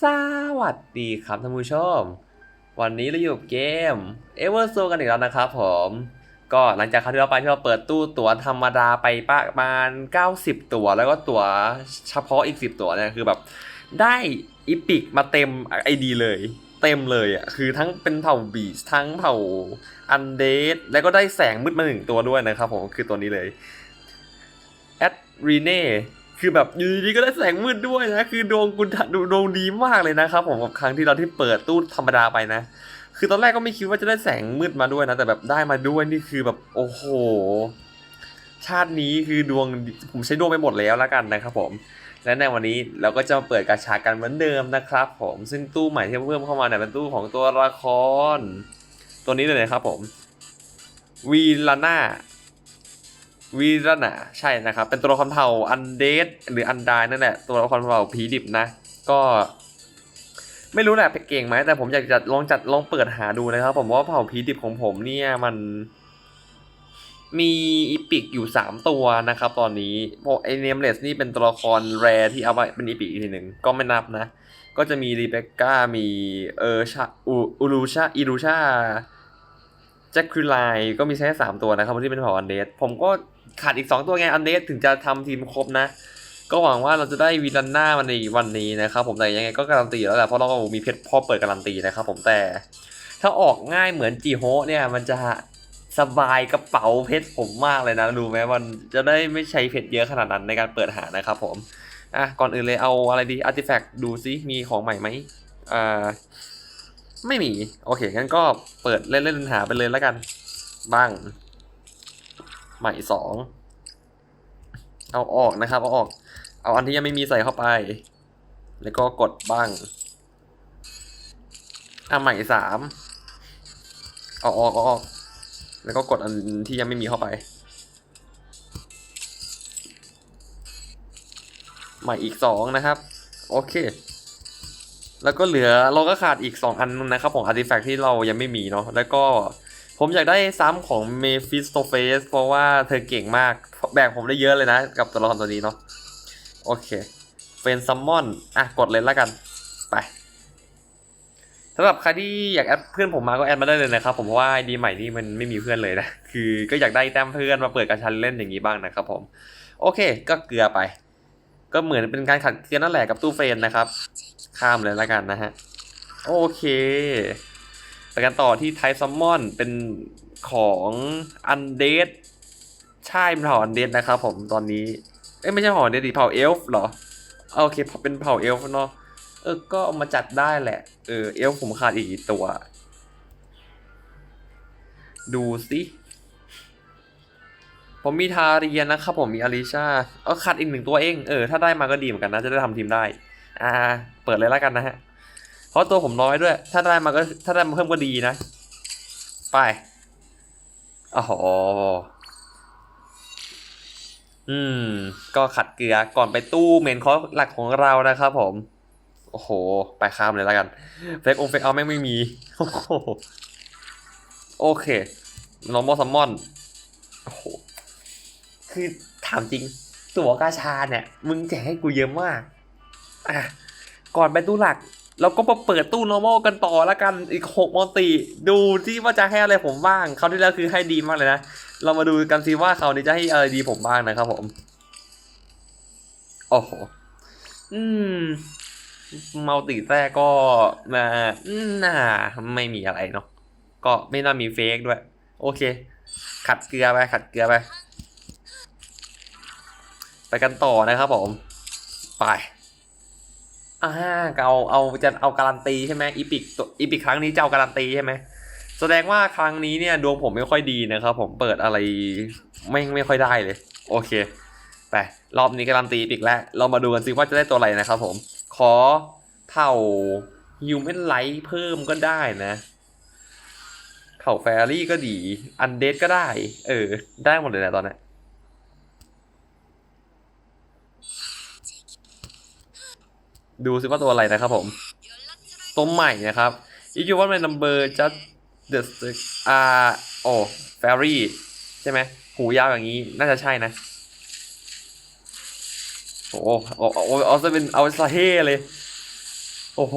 สวัสดีครับท่านผู้ชม วันนี้เราอยู่กับเกม e v e r s o กันอีกแล้วนะครับผม ก็หลังจากคราวที่เราไปที่เราเปิดตู้ตั๋วธรรมดาไปประมาณ 90 ตั๋วแล้วก็ตั๋วเฉพาะอีก 10 ตั๋วเนี่ยคือแบบได้อีพิกมาเต็มไอดีเลย เต็มเลยอะคือทั้งเป็นเผ่าบีชทั้งเผ่าอันเดดแล้วก็ได้แสงมืดมาหนึ่งตัวด้วยนะครับผมคือตัวนี้เลยแอดรีเน่ คือแบบอยู่ดีๆก็ได้แสงมืดด้วยนะ คือดวงคุณดูดวงดีมากเลยนะครับผมกับครั้งที่เราที่เปิดตู้ธรรมดาไปนะ คือตอนแรกก็ไม่คิดว่าจะได้แสงมืดมาด้วยนะ แต่แบบได้มาด้วยนี่คือแบบโอ้โห ชาตินี้คือดวงผมใช้ดวงไปหมดแล้วแล้วกันนะครับผมและในวันนี้เราก็จะมาเปิดกาชากันเหมือนเดิมนะครับ ผมซึ่งตู้ใหม่ที่เพิ่มเข้ามาเนี่ยเป็นตู้ของตัวละคร ตัวนี้เลยนะครับผมวีลาน่า วีรนะใช่นะครับ เป็นตัวละครเผ่าอันเดดหรืออันดายนั่นแหละ ตัวละครเผ่าผีดิบนะ ก็ ไม่รู้แหละเก่งไหมแต่ผมอยากจะลองจัดลองเปิดหาดูนะครับ ผมว่าเผ่าผีดิบของผมเนี่ยมัน มีอีพิกอยู่ 3 ตัวนะครับ ตอนนี้พวกไอเนมเลสนี่เป็นตัวละครแรที่เอาไปเป็นอีพิกอีกทีหนึ่งก็ไม่นับนะ ก็จะมีรีเบคก้ามีเออชาอูอูรูชาอีรูชาแจ็คคือไลก็มีแค่สามตัวนะครับที่เป็นเผ่าอันเดสผมก็ ขาดอีก 2 ตัวไงอันเดสถึงจะทำทีมครบนะ ก็หวังว่าเราจะได้วีลันน่ามันในวันนี้นะครับผมแต่ยังไงก็การันตีแล้วแหละเพราะเรามีเพชรพ่อเปิดการันตีนะครับผมแต่ ถ้าออกง่ายเหมือนจีโฮเนี่ยมันจะสบายกระเป๋าเพชรผมมากเลยนะรู้ไหมมันจะได้ไม่ใช้เพชรเยอะขนาดนั้นในการเปิดหานะครับผมอะก่อนอื่นเลยเอาอะไรดีอาร์ติแฟกต์ดูซิมีของใหม่ไหมอ่าไม่มี โอเคงั้นก็เปิดเล่นเล่นหาไปเลยแล้วกันบ้าง ใหม่สองเอาออกนะครับ เอาออก เอาอันที่ยังไม่มีใส่เข้าไป แล้วก็กดบ้างอะใหม่สามเอาออกเอาออก แล้วก็กดอันที่ยังไม่มีเข้าไป ใหม่อีกสองนะครับ โอเค แล้วก็เหลือเราก็ขาดอีก2อันนะครับของอาร์ติแฟกต์ที่เรายังไม่มีเนาะ แล้วก็ ผมอยากได้ซ้ำของเมฟิสโตเฟสเพราะว่าเธอเก่งมาก แบกผมได้เยอะเลยนะ กับตัวละครตัวนี้เนาะโอเคเฟนซัมมอนอะกดเลยแล้วกัน ไปสำหรับใครที่อยากแอดเพื่อนผมมาก็แอดมาได้เลยนะครับ ผมเพราะว่าดีใหม่นี่มันไม่มีเพื่อนเลยนะ คือก็อยากได้แต้มเพื่อนมาเปิดการชันเล่นอย่างนี้บ้างนะครับผม โอเค ก็เกลือไป ก็เหมือนเป็นการขัดเกลือนั่นแหละกับตู้เฟนนะครับ ข้ามเลยแล้วกันนะฮะ โอเค ไปกันต่อที่ไทซัมมอนเป็นของอันเดดใช่เป็นเผ่าอันเดดนะครับผมตอนนี้ เอ้ยไม่ใช่เผ่าอันเดดดิเผ่าเอลฟ์เหรอโอเคเป็นเผ่าเอลฟ์เนาะเออก็เอามาจัดได้แหละ เออเอลฟ์ผมขาดอีกกี่ตัว ดูสิผมมีทาเรียนนะครับผมมีอาริชาเออขาดอีกหนึ่งตัวเอง เออถ้าได้มาก็ดีเหมือนกันนะ จะได้ทำทีมได้ อ่า เปิดเลยแล้วกันนะฮะ เพราะตัวผมน้อยด้วย ถ้าได้มาก็ถ้าได้มาเพิ่มก็ดีนะ ไปอ๋ออืม ก็ขัดเกลือก่อนไปตู้เมนคอร์สหลักของเรานะครับผม โอ้โห ไปข้ามเลยแล้วกัน เฟกองเฟกเอาแม่งไม่มี โอ้โหโอเค normal summon โอ้โห คือถามจริง ตัวกาชาเนี่ย มึงแจกให้กูเยอะมาก อะ ก่อนไปตู้หลัก เราก็มาเปิดตู้ normal กันต่อแล้วกันอีกหกมอนติดูที่ว่าจะให้อะไรผมบ้างเขาวที่แล้วคือให้ดีมากเลยนะ เรามาดูกันซิว่าเขานี้จะให้อะไรดีผมบ้างนะครับผม โอ้โห อืมมัลติแรกก็มาน่าไม่มีอะไรเนาะก็ไม่น่ามีเฟกด้วย โอเค ขัดเกลือไป ขัดเกลือไป ไปกันต่อนะครับผม ไป อ่าเอาเอาจะเอาการันตีใช่ไหมอีพิกตัวอีพิกครั้งนี้จะเอาการันตีใช่ไหมแสดงว่าครั้งนี้เนี่ยดวงผมไม่ค่อยดีนะครับผมเปิดอะไรไม่ไม่ค่อยได้เลย โอเคไปรอบนี้การันตีอีพิกแล้ว เรามาดูกันซิว่าจะได้ตัวอะไรนะครับผม ขอเผ่าฮิวแมนไลท์เพิ่มก็ได้นะเผ่าแฟรี่ก็ดี อันเดดก็ได้ เออ ได้หมดเลยแหละตอนนี้ ดูซิว่าตัวอะไรนะครับผม ตัวใหม่นะครับ if you want my number just the ah โอ้ fairy ใช่ไหมหูยาวอย่างนี้น่าจะใช่นะ โอ้โหเอาจะเป็นเอาซาเฮเลย โอ้โห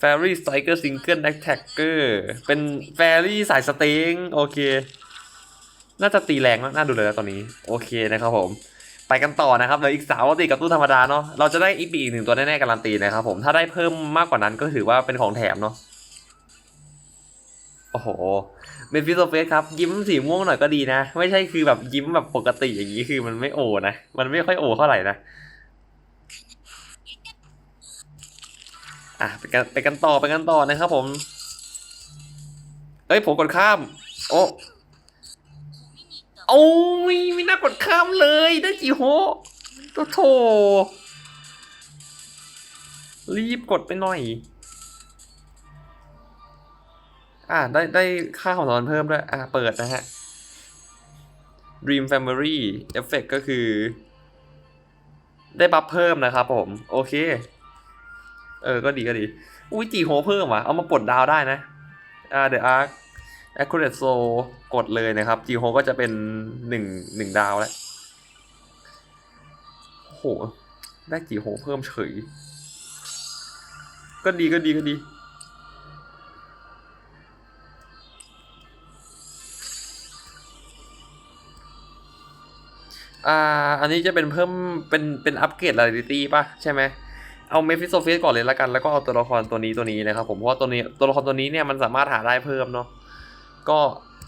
f a i r y Striker Single Attacker เป็น f a i r y สายสเต็งโอเค น่าจะตีแรงนะน่าดูเลยนะตอนนี้ โอเคนะครับผม ไปกันต่อนะครับเหลืออีกสามปกติกับตู้ธรรมดาเนาะเราจะได้อีกอีกหนึ่งตัวแน่ๆการันตีนะครับผมถ้าได้เพิ่มมากกว่านั้นก็ถือว่าเป็นของแถมเนาะโอ้โหเมฟิโซเฟสครับ ยิ้มสีม่วงหน่อยก็ดีนะ ไม่ใช่คือแบบยิ้มแบบปกติอย่างนี้คือมันไม่โอนะ มันไม่ค่อยโอเท่าไหร่นะอะไปกันไปกันต่อไปกันต่อนะครับผมเอ้ยผมกดข้าม โอ้ โอ้ยไม่น่ากดข้ามเลยได้จีโฮโตโถรีบกดไปหน่อย อะได้ได้ค่าของสอนเพิ่มด้วย อะเปิดนะฮะ Dream Family Effect ก็คือ ได้บัฟเพิ่มนะครับผม โอเค เออ ก็ดีก็ดี อุ้ยจีโฮเพิ่มว่ะ เอามาปลดดาวได้นะ อ่า The Arc Accurate Soul กดเลยนะครับจีโฮก็จะเป็นหนึ่งหนึ่งดาวแล้วโห ได้จีโฮเพิ่มเฉย ก็ดีก็ดีก็ดี อ่า อันนี้จะเป็นเพิ่ม เป็น เป็นอัปเกรด rarity ป่ะ ใช่ไหม เอาเมฟิโซเฟสก่อนเลยละกัน แล้วก็เอาตัวละครตัวนี้ตัวนี้นะครับผม เพราะว่าตัวนี้ ตัวละครตัวนี้เนี่ยมันสามารถหาได้เพิ่มเนาะ ก็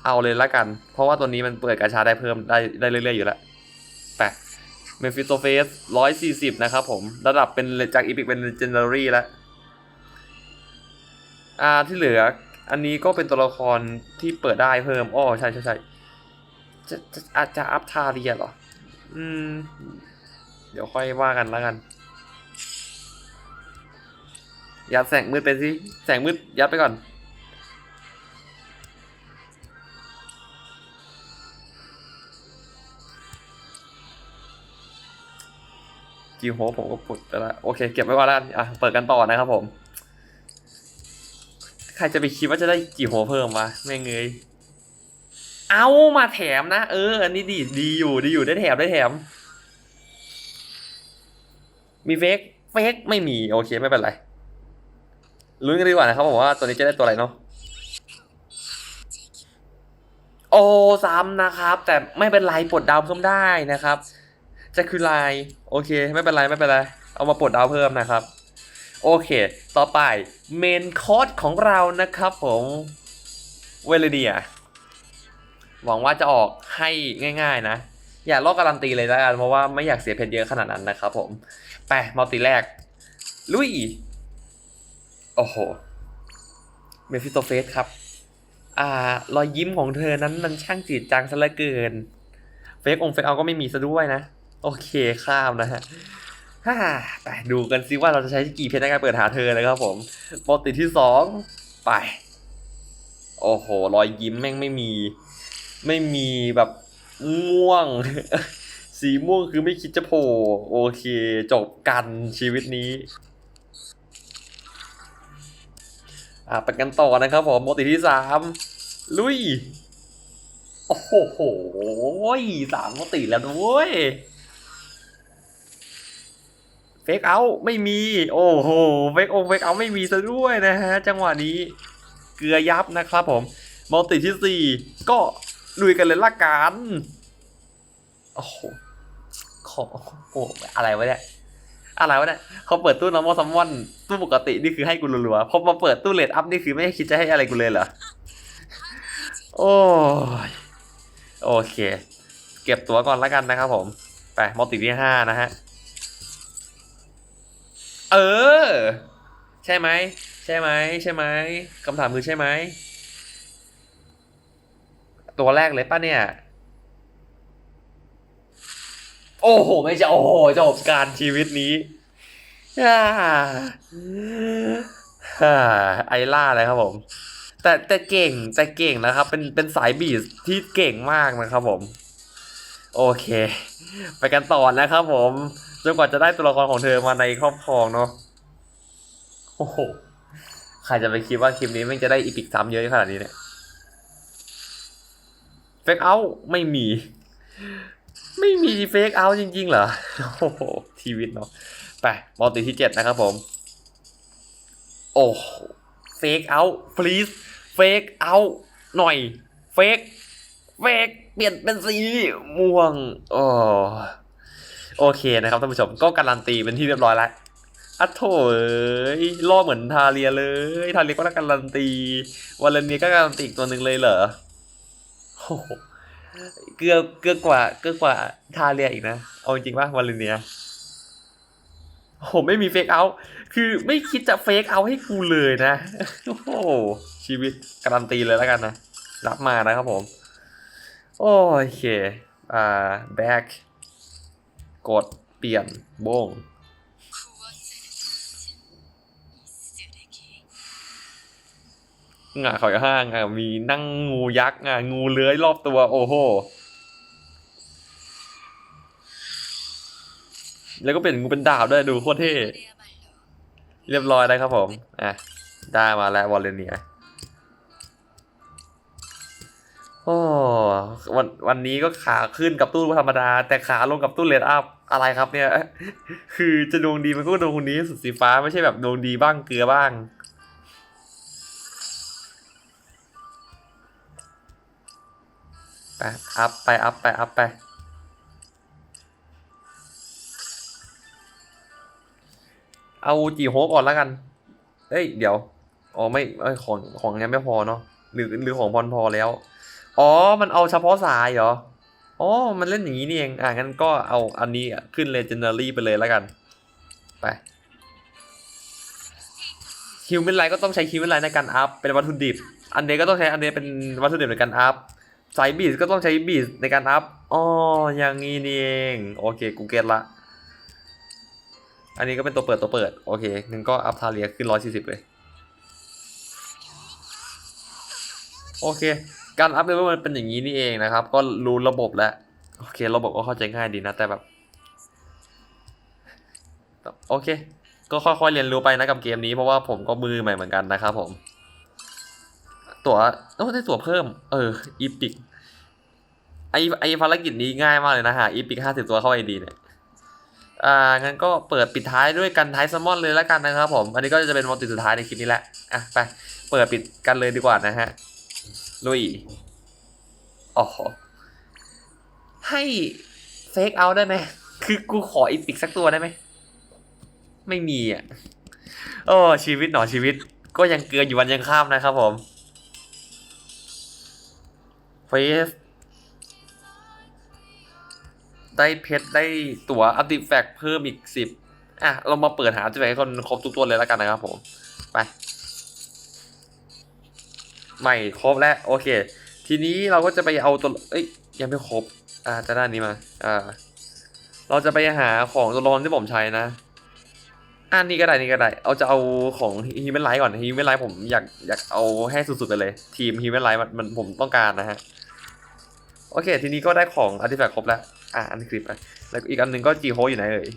เอาเลยละกัน เพราะว่าตัวนี้มันเปิดกาชาได้เพิ่มได้ได้เรื่อยๆอยู่แล้วไปเมฟิโซเฟสร้อยสี่สิบนะครับผม ระดับเป็นจากอีพิกเป็น legendary แล้ว อ่าที่เหลือ อันนี้ก็เป็นตัวละครที่เปิดได้เพิ่มอ้อใช่ใช่ใช่จะจะอาจจะอัพทาเรียเหรอ อืม เดี๋ยวค่อยว่ากันแล้วกัน ยัดแสงมืดไปสิ แสงมืดยัดไปก่อน จีโฮผมก็ปุดไปแล้วโอเค เก็บไว้ก่อนแล้วกันอะเปิดกันต่อนะครับผม ใครจะไปคิดว่าจะได้จีโฮเพิ่มวะแม่เงยเอามาแถมนะ เออ อันนี้ดีดีอยู่ดีอยู่ได้แถมได้แถม มีเฟกเฟกไม่มี โอเคไม่เป็นไรลุ้นกันดีกว่านะครับผมว่าตัวนี้จะได้ตัวอะไรเนาะโอ้ซ้ำนะครับ แต่ไม่เป็นไรปลดดาวเพิ่มได้นะครับ จะคือไลายโอเค ไม่เป็นไรไม่เป็นไร เอามาปลดดาวเพิ่มนะครับ โอเค ต่อไปเมนคอร์สของเรานะครับผมเวลเดียหวังว่าจะออกให้ง่าย ๆ นะ อย่าลอกการันตีเลยแล้วกันเพราะว่าไม่อยากเสียเพชรเยอะขนาดนั้นนะครับผมไปมัลติแรก ลุย โอ้โหเมฟิโตเฟสครับ อ่ารอยยิ้มของเธอนั้นมันช่างจืดจางซะเหลือเกิน เฟกองเฟกเอาก็ไม่มีซะด้วยนะ โอเคข้ามนะฮะฮ่าไปดูกันซิว่าเราจะใช้กี่เพชรในการเปิดหาเธอนะครับผมปกติที่สองไป โอ้โห รอยยิ้มแม่งไม่มี ไม่มีแบบม่วง สีม่วงคือไม่คิดจะโผล่โอเคจบกันชีวิตนี้อะไปกันต่อนะครับผมปกติที่สามลุย โอ้โหสามปกติแล้วด้วย เฟกเอาไม่มี โอ้โหเฟกองเฟกเอาไม่มีซะด้วยนะฮะ จังหวะนี้เกลือยับนะครับผมมัลติที่สี่ก็ลุยกันเลยละกัน โอ้โหขอโอ้อะไรวะเนี่ยอะไรวะเนี่ยเขาเปิดตู้ normal summon ตู้ปกตินี่คือให้กูรัวๆพอมาเปิดตู้เลดอัพนี่คือไม่คิดจะให้อะไรกูเลยเหรอ โอ้ยโอเค เก็บตัวก่อนล้วกันนะครับผม ไปมัลติที่ห้านะฮะ เออ ใช่ไหม ใช่ไหม ใช่ไหมคำถามคือใช่ไหม ตัวแรกเลยป่ะเนี่ย โอ้โห ไม่ใช่โอ้โหจบการชีวิตนี้อ่าไอล่าเลยครับผม แต่แต่เก่งแต่เก่งนะครับ เป็นเป็นสายบีสที่เก่งมากนะครับผม โอเค ไปกันต่อนะครับผม จนกว่าจะได้ตัวละครของเธอมาในครอบครองเนาะโอ้โหใครจะไปคิดว่าคลิปนี้มันจะได้อีพิกซ้ำเยอะขนาดนี้เนี่ยเฟกเอาไม่มี ไม่มีเฟกเอาจริงๆเหรอโอ้โหชีวิตเนาะไปมอลติที่เจ็ดนะครับผม โอ้เฟกเอาฟรีสเฟกเอาหน่อย เฟกเฟกเปลี่ยนเป็นสีม่วงโอ้ โอเคนะครับท่านผู้ชมก็การันตีเป็นที่เรียบร้อยแล้วอะโถเอ้ยล่อเหมือนทาเรียเลย ทาเรียก็ได้การันตีวาเลนเนียก็การันตีอีกตัวหนึ่งเลยเหรอโอ้โหเกือบเกือบกว่าเกือบกว่าทาเรียอีกนะ เอาจริงป่ะวาเลนเนียผมไม่มีเฟกเอา คือไม่คิดจะเฟกเอาให้กูเลยนะ โอ้โหชีวิตการันตีเลยแล้วกันนะ รับมานะครับผม โอเค อ่า back กดเปลี่ยนโบ้งงาเขาจะห้างอะมีนั่งงูยักษ์อะงูเลื้อยรอบตัว โอ้โห แล้วก็เป็นงูเป็นดาบด้วยดูโคตรเท่ เรียบร้อยแล้ครับผม อะ ได้มาแล้ววอลเลเนีย โอ้วันวันนี้ก็ขาขึ้นกับตู้ธรรมดา แต่ขาลงกับตู้เลดอัพอะไรครับเนี่ย คือจะดวงดีมันก็ดวงคนนี้สุดสีฟ้าไม่ใช่แบบดวงดีบ้างเกลือบ้าง ไปอัพไปอัพไปอัพไป เอาจีโฮก่อนแล้วกัน เอ้ย เดี๋ยว อ๋อไม่เอ้ยของของยังไม่พอเนาะหรือหรือของพรพอแล้ว อ๋อ มันเอาเฉพาะสายเหรอ อ๋อ มันเล่นอย่างนี้นี่เอง อะงั้นก็เอาอันนี้ขึ้น Legendary ไปเลยแล้วกัน ไปคิวเมนไลก็ต้องใช้คิวเมนไลในการอัพ เป็นวัตถุดิบ อันนี้ก็ต้องใช้อันนี้เป็นวัตถุดิบในการอัพสายบีสก็ต้องใช้บีสในการอัพ อ๋อ อย่างนี้นี่เอง โอเค กูเก็ตละ อันนี้ก็เป็นตัวเปิดตัวเปิด โอเคงั้นก็อัพทาเรียขึ้นร้อยสี่สิบเลย โอเค การอัพเลเวลมันเป็นอย่างนี้นี่เองนะครับ ก็รู้ระบบแล้ว โอเค ระบบก็เข้าใจง่ายดีนะ แต่แบบ โอเค ก็ค่อยๆเรียนรู้ไปนะกับเกมนี้เพราะว่าผมก็มือใหม่เหมือนกันนะครับผม ตั๋วโอ้ได้ตั๋วเพิ่ม เอออีพิกไอไอภารกิจนี้ง่ายมากเลยนะฮะอีพิกห้าสิบตัวเข้าไอดีเนี่ยอ่างั้นก็เปิดปิดท้ายด้วยกันท้ายซัมมอนเลยแล้วกันนะครับผม อันนี้ก็จะเป็นมอลติสุดท้ายในคลิปนี้แหละ อะไป เปิดปิดกันเลยดีกว่านะฮะ ลุยอ๋อให้เฟกเอาได้ไหม คือกูขออีพิกสักตัวได้ไหม ไม่มีอะ โอ้ชีวิตหนอชีวิต ก็ยังเกลืออยู่วันยังข้ามนะครับผมเฟสได้เพชรได้ตั๋วอัลติแฟกเพิ่มอีกสิบอะ เรามาเปิดหาอัลติแฟกให้คนครบทุกตัวเลยแล้วกันนะครับผม ไป ใหม่ครบแล้วโอเค ทีนี้เราก็จะไปเอาตัวเอ้ยยังไม่ครบอ่าจะด้านนี้มาอ่าเราจะไปหาของตัวละครที่ผมใช้นะอันนี้ก็ได้นี่ก็ได้ เอาจะเอาของฮีแมนไลท์ก่อนฮีแมนไลท์ผมอยากอยากเอาให้สุดๆไปเลย ทีมฮีแมนไลท์มันมันผมต้องการนะฮะโอเค ทีนี้ก็ได้ของอาร์ติแฟกต์ครบแล้ว อะอันนี้คลิปไปแล้วอีกอันหนึ่งก็จีโฮอยู่ไหนเอ่ย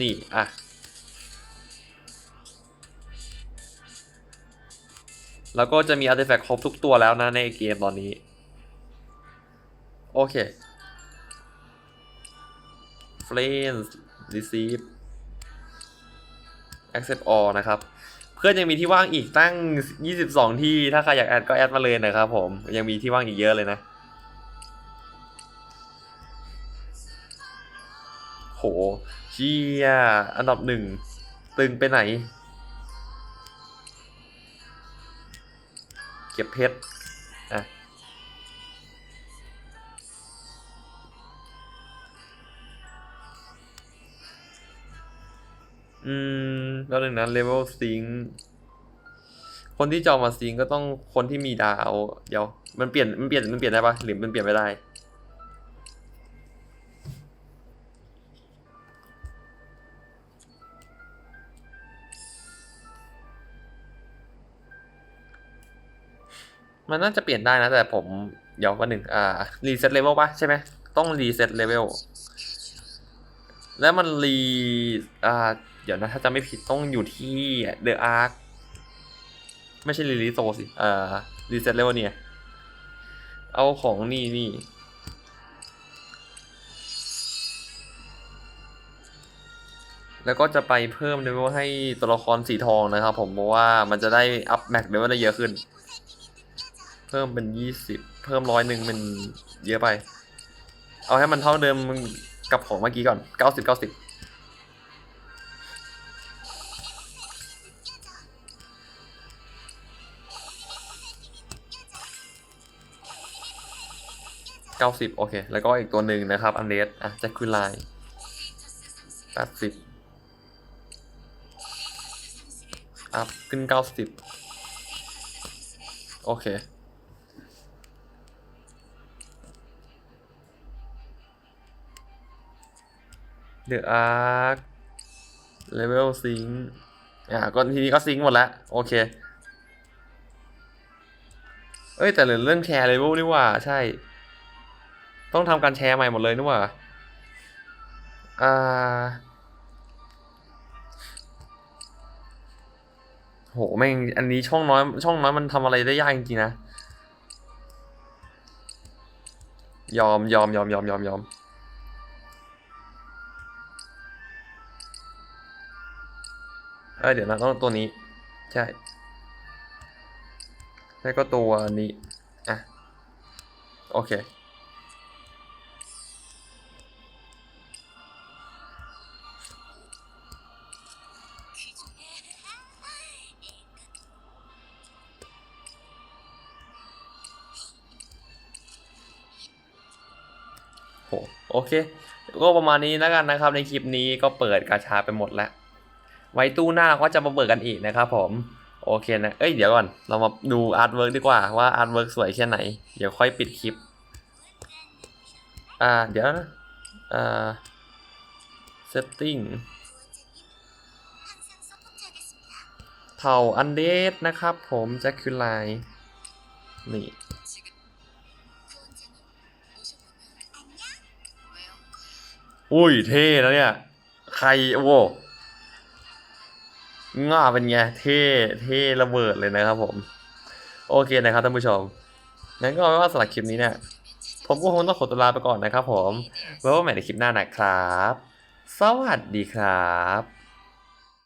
นี่ อะ แล้วก็จะมีอาร์ติแฟกต์ครบทุกตัวแล้วนะในเกมตอนนี้ โอเค Friends Receive Accept all นะครับ เพื่อนยังมีที่ว่างอีกตั้ง 22 ที่ ถ้าใครอยากแอดก็แอดมาเลยนะครับผม ยังมีที่ว่างอีกเยอะเลยนะ โหเชียอันดับหนึ่ง ตึงไปไหน เก็บเพชรอะอืม แล้วหนึ่งนั้นเลเวลซิงคนที่จะเอามาซิงก็ต้องคนที่มีดาว เดี๋ยว มันเปลี่ยนมันเปลี่ยนมันเปลี่ยนได้ปะหรือมันเปลี่ยนไม่ได้ มันน่าจะเปลี่ยนได้นะ แต่ผมเดี๋ยววันหนึ่งอ่ารีเซ็ตเลเวลปะใช่ไหมต้องรีเซ็ตเลเวลแล้วมันรีอ่าเดี๋ยวนะถ้าจะไม่ผิดต้องอยู่ที่เดอะอาร์คไม่ใช่รีลิโซสิอ่ารีเซ็ตเลเวลเนี่ย เอาของนี่นี่แล้วก็จะไปเพิ่มเลเวลให้ตัวละครสีทองนะครับผมเพราะว่ามันจะได้อัพแม็กเลเวลได้เยอะขึ้น พิ่มเป็นยี่สิบเพิ่มร้อยหนึ่งเป็นเยอะไป เอาให้มันเท่าเดิมกับของเมื่อกี้ก่อนเก้าสิบเก้าสิบเก้าสิบโอเค แล้วก็อีกตัวหนึ่งนะครับ อันเดสอะแจ็คคุไลแปดสิบอัพขึ้นเก้าสิบโอเค เดอะอาร์คเลเวลซิงอะก็ทีนี้ก็ซิงหมดแล้ว โอเค เอ้ย แต่เหลือเรื่องแชร์เลเวลนี่ว่า ใช่ ต้องทำการแชร์ใหม่หมดเลยนี่ว่า อ่า โห แม่ง อันนี้ช่องน้อย ช่องน้อยมันทำอะไรได้ยากจริงๆนะ ยอมยอมยอมยอมยอมยอม ออเดี๋ยวนะต้องตัวนี้ ใช่แล้วก็ตัวนี้ อะ โอเค โอเค ก็ประมาณนี้แล้วกันนะครับ ในคลิปนี้ก็เปิดกาชาไปหมดแล้ว ไว้ตู้หน้าก็จะมาเปิดกันอีกนะครับผมโอเคนะเอ้ยเดี๋ยวก่อนเรามาดูอาร์ตเวิร์กดีกว่าว่าอาร์ตเวิร์กสวยแค่ไหน เดี๋ยวค่อยปิดคลิป อ่าเดี๋ยวนะอ่า setting เผ่าอันเดสนะครับผมแจ็คคิวไลนี่อุ้ยเท่แล้วเนี่ย ใครโอ้ ง่าเป็นไงเท่เท่ระเบิดเลยนะครับผม โอเคนะครับท่านผู้ชมงั้นก็ไม่ว่าสำหรับคลิปนี้เนี่ยผมก็คงต้องขอตัวลาไปก่อนนะครับผมไว้พบกันใหม่ในคลิปหน้านะครับ สวัสดีครับ